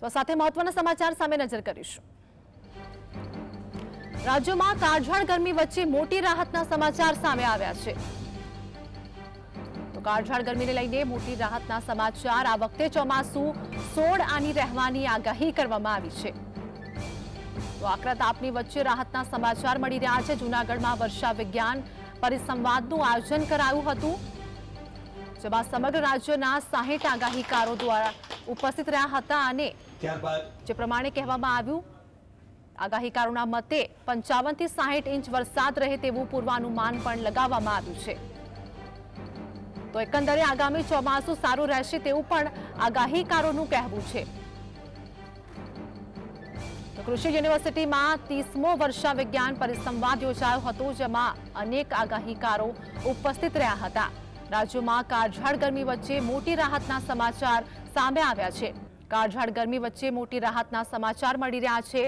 તો સાથે મહત્વના સમાચાર સામે નજર કરીશું. રાજ્યમાં કાળઝાળ ગરમી વચ્ચે મોટી રાહતના સમાચાર સામે આવ્યા છે. તો કાળઝાળ ગરમીને લઈને મોટી રાહતના સમાચાર. આ વખતે ચોમાસું સોળ આની રહેવાની આગાહી કરવામાં આવી છે. તો આકરા તાપની વચ્ચે રાહતના સમાચાર મળી રહ્યા છે. જૂનાગઢમાં વર્ષા વિજ્ઞાન પરિસંવાદનું આયોજન કરાયું હતું. જેમાં સમગ્ર રાજ્યના સાહીઠ આગાહીકારો દ્વારા ઉપસ્થિત રહ્યા હતા અને ત્યારબાદ જે પ્રમાણે કહેવામાં આવ્યું, આગાહીકારોના મતે પંચાવનથી સાહીઠ ઇંચ વરસાદ રહે તેવું પૂર્વાનુમાન પણ લગાવવામાં આવ્યું છે. તો એકંદરે આગામી ચોમાસું સારું રહેશે તેવું પણ આગાહીકારોનું કહેવું છે. કૃષિ યુનિવર્સિટીમાં ત્રીસમો વર્ષા વિજ્ઞાન પરિસંવાદ યોજાયો હતો, જેમાં અનેક આગાહીકારો ઉપસ્થિત રહ્યા હતા. રાજ્યમાં કાળઝાળ ગરમી વચ્ચે મોટી રાહતના સમાચાર સામે આવ્યા છે. કાળઝાળ ગરમી વચ્ચે મોટી રાહતના સમાચાર મળી રહ્યા છે.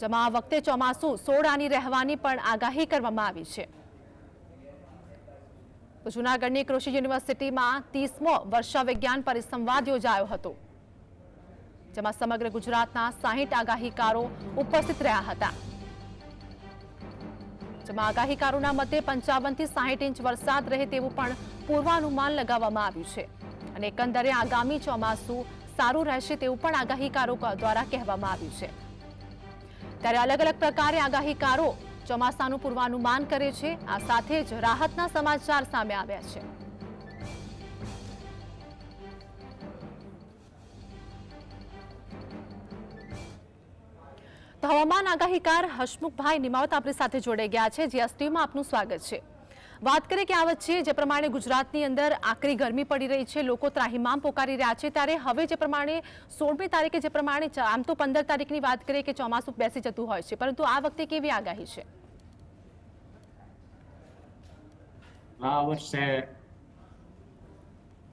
જેમાં વખતે ચોમાસું સોળાની રહેવાની પણ આગાહી કરવામાં આવી છે. જૂનાગઢની કૃષિ યુનિવર્સિટીમાં ત્રીસમો વર્ષા વિજ્ઞાન પરિસંવાદ યોજાયો હતો, જેમાં સમગ્ર ગુજરાતના સાહીઠ આગાહીકારો ઉપસ્થિત રહ્યા હતા. જેમાં આગાહીકારોના મતે પંચાવનથી સાહીઠ ઇંચ વરસાદ રહે તેવું પણ પૂર્વાનુમાન લગાવવામાં આવ્યું છે. અને એકંદરે આગામી ચોમાસું સારું રહેશે તેવું પણ આગાહીકારો દ્વારા કહેવામાં આવ્યું છે. ત્યારે અલગ અલગ પ્રકારે આગાહીકારો ચોમાસાનું પૂર્વાનુમાન કરે છે. આ સાથે જ રાહતના સમાચાર સામે આવ્યા છે. હવામાન આગાહીકાર હસમુખભાઈ નિમાવત આપણી સાથે જોડાઈ ગયા છે. જીએસટીમાં આપનું સ્વાગત છે. વાત કરીએ કે આ વચ્ચે જે પ્રમાણે ગુજરાતની અંદર આકરી ગરમી પડી રહી છે, લોકો ત્રાહિમામ પોકારી રહ્યા છે, ત્યારે હવે જે પ્રમાણે સોળમી તારીખે જે પ્રમાણે આમ તો પંદર તારીખની વાત કરીએ કે ચોમાસું બેસી જતું હોય છે, પરંતુ આ વખતે કેવી આગાહી છે? આ વર્ષે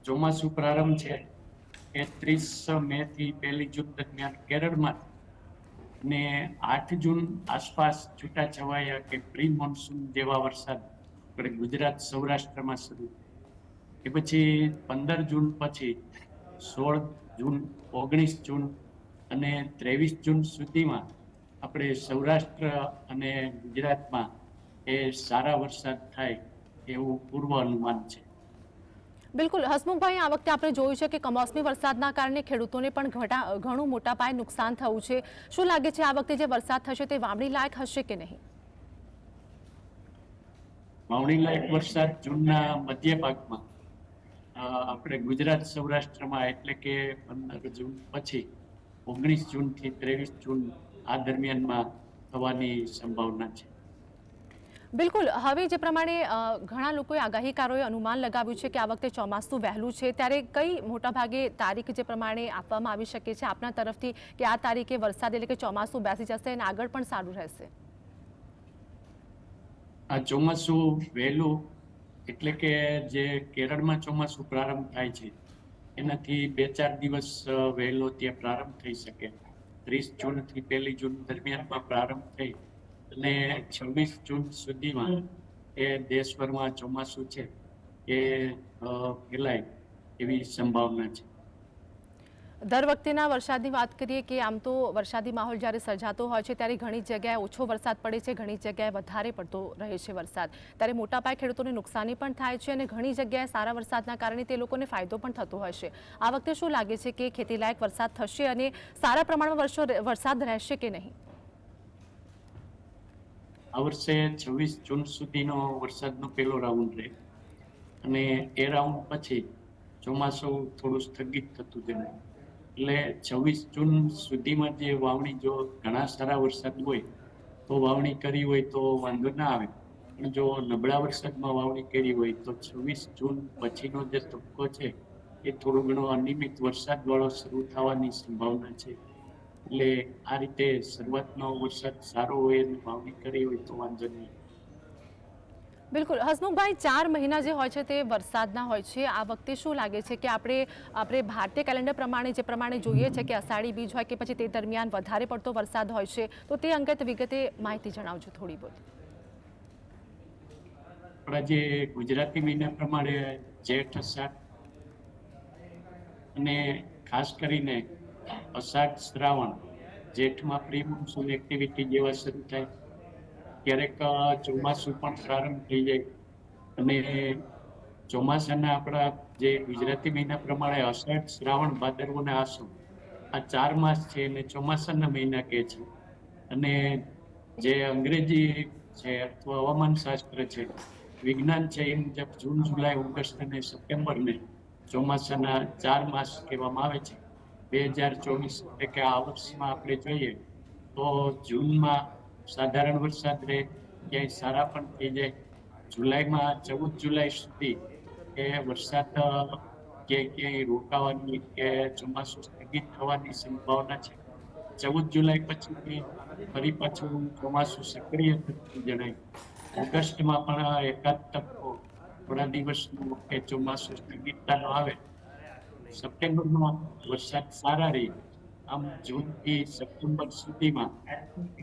ચોમાસું પ્રારંભ છે એ ત્રીસ મે થી પહેલી જૂન દરમિયાન કેરળમાં ને આઠ જૂન આસપાસ છૂટાછવાયા કે પ્રી મોન્સૂન જેવા વરસાદ આપણે ગુજરાત સૌરાષ્ટ્રમાં શરૂ એ પછી પંદર જૂન પછી સોળ જૂન, ઓગણીસ જૂન અને ત્રેવીસ જૂન સુધીમાં આપણે સૌરાષ્ટ્ર અને ગુજરાતમાં એ સારા વરસાદ થાય એવું પૂર્વ અનુમાન છે. બિલકુલ. હસમુખભાઈ, આ વખતે આપણે જોયું છે કે કમોસમી વરસાદના કારણે ખેડૂતોને પણ ઘટા, ઘણું મોટા પાયે નુકસાન થયું છે. શું લાગે છે આ વખતે જે વરસાદ થશે તે વાવણી લાયક હશે કે નહીં? વાવણી લાયક વરસાદ જૂનના મધ્ય ભાગમાં આપણે ગુજરાત સૌરાષ્ટ્રમાં એટલે કે પંદર જૂન પછી, ઓગણીસ જૂનથી ત્રેવીસ જૂન આ દરમિયાનમાં થવાની સંભાવના છે. બિલકુલ. હવે જે પ્રમાણે ઘણા લોકોએ આગાહીકારોએ અનુમાન લગાવ્યું છે કે આ વખતે ચોમાસું વહેલું છે. ત્યારે કઈ મોટાભાગે તારીખ જે પ્રમાણે આપવામાં આવી શકે છે આપના તરફથી કે આ તારીખે વરસાદ એટલે કે ચોમાસું બેસી જશે અને આગળ પણ સારું રહેશે? આ ચોમાસું વહેલું એટલે કે જે કેરળમાં ચોમાસું પ્રારંભ થાય છે, એનાથી બે ચાર દિવસ વહેલો ત્યાં પ્રારંભ થઈ શકે. ત્રીસ જૂનથી પહેલી જૂન દરમિયાનમાં પ્રારંભ થઈ અને છવ્વીસ જૂન સુધીમાં એ દેશભરમાં ચોમાસું છે એ ફેલાય એવી સંભાવના છે. દર વખતેના વરસાદની વાત કરીએ કે આમ તો વરસાદી માહોલ જ્યારે સર્જાતો હોય છે ત્યારે ઘણી જગ્યાએ ઓછો વરસાદ પડે છે, ઘણી જગ્યાએ વધારે પડતો રહે છે વરસાદ. ત્યારે મોટાપાયે ખેડૂતોને નુકસાની પણ થાય છે અને ઘણી જગ્યાએ સારા વરસાદના કારણે તે લોકોને ફાયદો પણ થતો હોય છે. આ વખતે શું લાગે છે કે ખેતીલાયક વરસાદ થશે અને સારા પ્રમાણમાં વર્ષો વરસાદ રહેશે કે નહીં? આ વર્ષે છવ્વીસ જૂન સુધીનો વરસાદનો પહેલો રાઉન્ડ રહે અને એ રાઉન્ડ પછી ચોમાસું થોડું સ્થગિત થતું જાય એટલે છવ્વીસ જૂન સુધીમાં જે વાવણી જો ઘણા સારા વરસાદ હોય, તો વાવણી કરી હોય તો વાંધો ના આવે. પણ જો નબળા વરસાદમાં વાવણી કરી હોય તો છવ્વીસ જૂન પછીનો જે તબક્કો છે, એ થોડો ઘણો અનિયમિત વરસાદવાળો શરૂ થવાની સંભાવના છે. એટલે આ રીતે શરૂઆતનો વરસાદ સારો હોય અને વાવણી કરી હોય તો વાંધો નહીં. બિલકુલ. હસમુખભાઈ, ચાર મહિના જે હોય છે તે વરસાદના હોય છે. આ વખતે શું લાગે છે કે આપણે આપણે ભારતીય કેલેન્ડર પ્રમાણે, જે પ્રમાણે જોઈએ છે કે અષાઢી બીજ હોય કે પછી તે દરમિયાન વધારે પડતો વરસાદ હોય છે, તો તે અંગત વિગતે માહિતી જણાવજો થોડી બહુ આપણા જે ગુજરાતી મહિના પ્રમાણે જેઠ અષાઢ અને ખાસ કરીને અષાઢ શ્રાવણ જેઠમાં પ્રી મોન્સૂન એક્ટિવિટી જેવા શરૂ થાય. ક્યારેક ચોમાસું પણ પ્રારંભ થઈ જાય. અને ચોમાસાના આપણા જે ગુજરાતી મહિના પ્રમાણે અષાઢ, શ્રાવણ ભાદરવો અને આસુ, આ ચાર માસ છે એને ચોમાસાના મહિના કહે છે. અને જે અંગ્રેજી છે અથવા હવામાન શાસ્ત્ર છે, વિજ્ઞાન છે, એ મુજબ જૂન, જુલાઈ, ઓગસ્ટ અને સપ્ટેમ્બરને ચોમાસાના ચાર માસ કહેવામાં આવે છે. બે હજાર ચોવીસ એટલે કે આ વર્ષમાં આપણે જોઈએ તો જૂનમાં સાધારણ વરસાદ રહે ક્યાંય સારા પણ થઈ જાય. જુલાઈમાં, ચૌદ જુલાઈ સુધી એ વરસાદ, કે ક્યાંય રોકાવાની, કે ચોમાસું સ્થગિત થવાની સંભાવના છે. ચૌદ જુલાઈ પછી ફરી પાછું ચોમાસું સક્રિય થતું જણાય. ઓગસ્ટમાં પણ એકાદ તબક્કો થોડા દિવસનું કે ચોમાસું સ્થગિતતાનો આવે. સપ્ટેમ્બરમાં વરસાદ સારા રહી. આમ જૂનથી સપ્ટેમ્બર સુધીમાં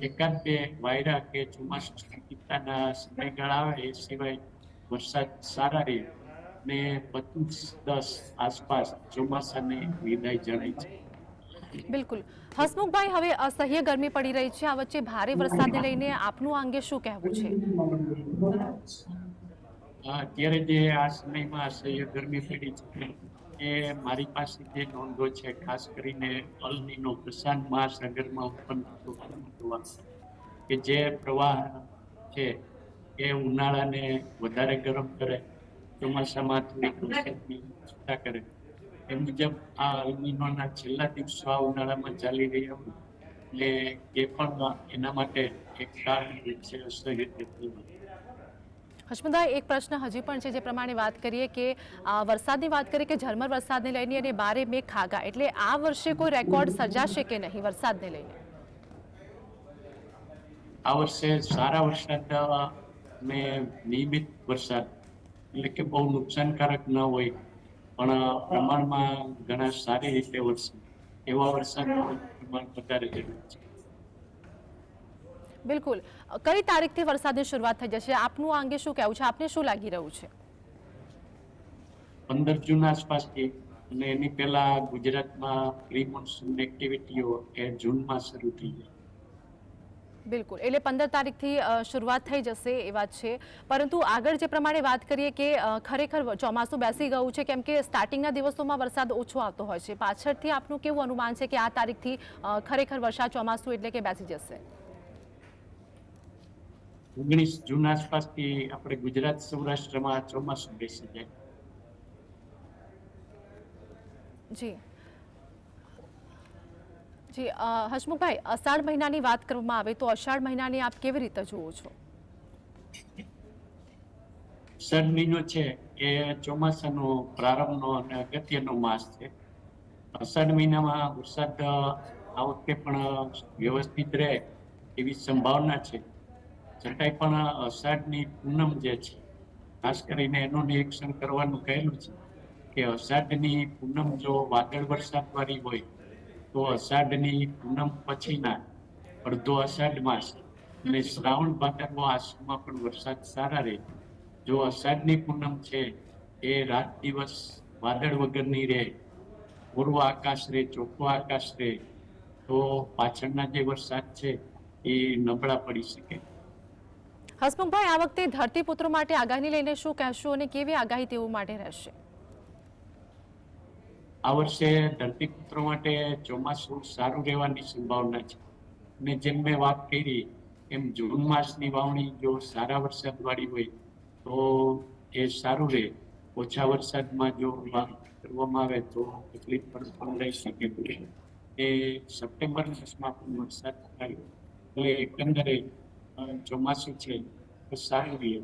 એકાદ બે વાયરા કે ચોમાસું સમયગાળા આવે એ સિવાય વરસાદ સારા રહે ને પચીસ દસ આસપાસ ચોમાસાને વિદાય જણાય છે. બિલકુલ. હસમુખભાઈ હવે અસહ્ય ગરમી પડી રહી છે. આ વચ્ચે ભારે વરસાદને લઈને આપનું આ અંગે શું કહેવું છે? હા, અત્યારે જે આ સમયમાં અસહ્ય ગરમી પડી છે. એ મારી પાસે જે નોંધો છે, ખાસ કરીને અલનીનો પ્રશાંત મહાસાગરમાં ઉત્પન્ન થતો કે જે પ્રવાહ છે, એ ઉનાળાને વધારે ગરમ કરે, ચોમાસામાં થોડીક વરસાદની કરે. એ મુજબ આ અલનીનોના છેલ્લા દિવસો આ ઉનાળામાં ચાલી રહ્યા હોય, એટલે એ પણ એના માટે એક કારણ છે અસહ્ય એક પ્રશ્ન હજી પણ છે જે પ્રમાણે વાત કરીએ કે વરસાદની વાત કરીએ કે ઝરમર વરસાદને લઈને અને બારે મેં ખાગા, એટલે આ વર્ષે કોઈ રેકોર્ડ સર્જાશે કે નહીં વરસાદને લઈને? આ વર્ષે સારા વરસાદ મેં નિયમિત વરસાદ, એટલે કે બહુ નુકસાનકારક ન હોય, પણ પ્રમાણમાં ઘણા સારી રીતે વરસે, એવા વરસાદનું પ્રમાણ વધારે જરૂર છે. બિલકુલ. કઈ તારીખથી વરસાદની શરૂઆત થઈ જશે? આપનું આ અંગે શું કહેવું છે? આપને શું લાગી રહ્યું છે? પંદર જૂન આસપાસથી અને એની પહેલા ગુજરાતમાં પ્રી મોન્સૂન એક્ટિવિટીઓ એ જૂનમાં શરૂ થઈ જાય. બિલકુલ. એટલે પંદર તારીખથી શરૂઆત થઈ જશે એ વાત છે. પરંતુ આગળ જે પ્રમાણે વાત કરીએ કે ખરેખર ચોમાસું બેસી ગયું છે કેમ કે સ્ટાર્ટિંગના દિવસોમાં વરસાદ ઓછો આવતો હોય છે. પાછળથી આપનું કેવું અનુમાન છે કે આ તારીખથી ખરેખર વરસાદ ચોમાસું એટલે કે બેસી જશે? ઓગણીસ જૂન આસપાસથી આપણે ગુજરાત સૌરાષ્ટ્રમાં ચોમાસું બેસી જાય. જી. જી હસમુખભાઈ અષાઢ મહિનાની વાત કરવામાં આવે તો અષાઢ મહિનાની આપ કેવી રીતે જુઓ છો? અષાઢ મહિનો છે એ ચોમાસાનો પ્રારંભનો અને અગત્યનો માસ છે. અષાઢ મહિનામાં વરસાદ આ વખતે પણ વ્યવસ્થિત રહે એવી સંભાવના છે. છતાંય પણ અષાઢની પૂનમ જે છે, ખાસ કરીને એનું નિરીક્ષણ કરવાનું કહેલું છે કે અષાઢની પૂનમ જો વાદળ વરસાદ વાળી હોય, તો અષાઢની પૂનમ પછીના અડધો અષાઢ માસ અને શ્રાવણ ભાદરવો આશ્રમમાં પણ વરસાદ સારા રહે. જો અષાઢની પૂનમ છે, એ રાત દિવસ વાદળ વગરની રહે, પૂર્વ આકાશ રહે ચોખ્ખો આકાશ રહે, તો પાછળના જે વરસાદ છે, એ નબળા પડી શકે. હસમુખભાઈ, આ વખતે ધરતીપુત્રો માટે આગાહી લઈને શું કહેશો અને કેવી આગાહી તેઓ માટે રહેશે? આ વર્ષે ધરતીપુત્રો માટે ચોમાસું સારું રહેવાની સંભાવના છે. અને જેમ મેં વાત કરી, એમ જૂન માસની વાવણી જો સારા વરસાદ વાળી હોય, તો એ સારું રહે. ઓછા વરસાદમાં જો કરવામાં આવે, તો તકલીફ પણ પણ રહી શકે. એ સપ્ટેમ્બર માસમાં પણ વરસાદ થાય, તો એકંદરે ચોમાસું છે તો સારું રહે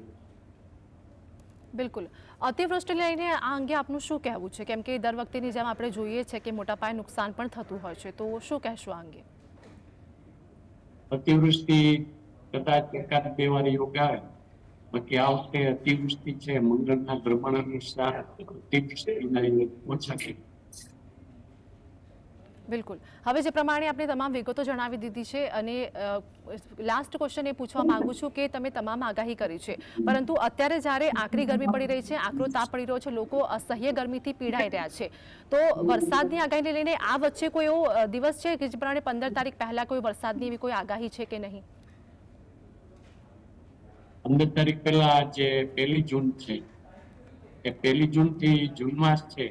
બિલકુલ. અતિવૃષ્ટિને લઈને આ અંગે આપનું શું કહેવું છે? કેમ કે દર વખતેની જેમ આપણે જોઈએ છે કે મોટા પાયે નુકસાન પણ થતું હોય છે. તો શું કહેશો આ અંગે? અતિવૃષ્ટિ કદાચ એકાદ બે વાર યોગાય બાકી આ વખતે અતિવૃષ્ટિ છે મંગળના ભ્રમણ અનુસાર અતિવૃષ્ટિના યોગ ઓછા છે. બિલકુલ. હવે જે પ્રમાણે આપણે તમામ વિગતો જણાવી દીધી છે અને લાસ્ટ ક્વેશ્ચન એ પૂછવા માંગુ છું કે તમે તમામ આગાહી કરી છે. પરંતુ અત્યારે જ્યારે આકરી ગરમી પડી રહી છે, આકરો તાપ પડી રહ્યો છે, લોકો અસહ્ય ગરમીથી પીડાઈ રહ્યા છે. તો વરસાદની આગાહીને લઈને આ વચ્ચે કોઈ એવો દિવસ છે કે જે પ્રમાણે પંદર તારીખ પહેલા કોઈ વરસાદની એવી કોઈ આગાહી છે કે નહીં? પંદર તારીખ પહેલા જે પહેલી જૂન છે, એ પહેલી જૂનથી જૂન માસ છે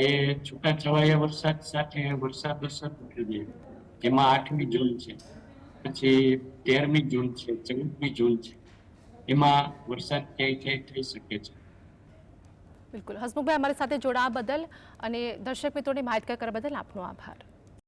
એ છૂટા છવાયા વરસાદ સાથે વરસાદ સતત જોઈએ જેમાં આઠમી જૂન છે. પછી તેરમી જૂન છે, ચૌદમી જૂન છે. એમાં વરસાદ ક્યાંય ક્યાંય થઈ શકે છે. બિલકુલ. હસમુખભાઈ, અમારી સાથે જોડાવા બદલ અને દર્શક મિત્રોને માહિતગાર કરવા બદલ આપનો આભાર.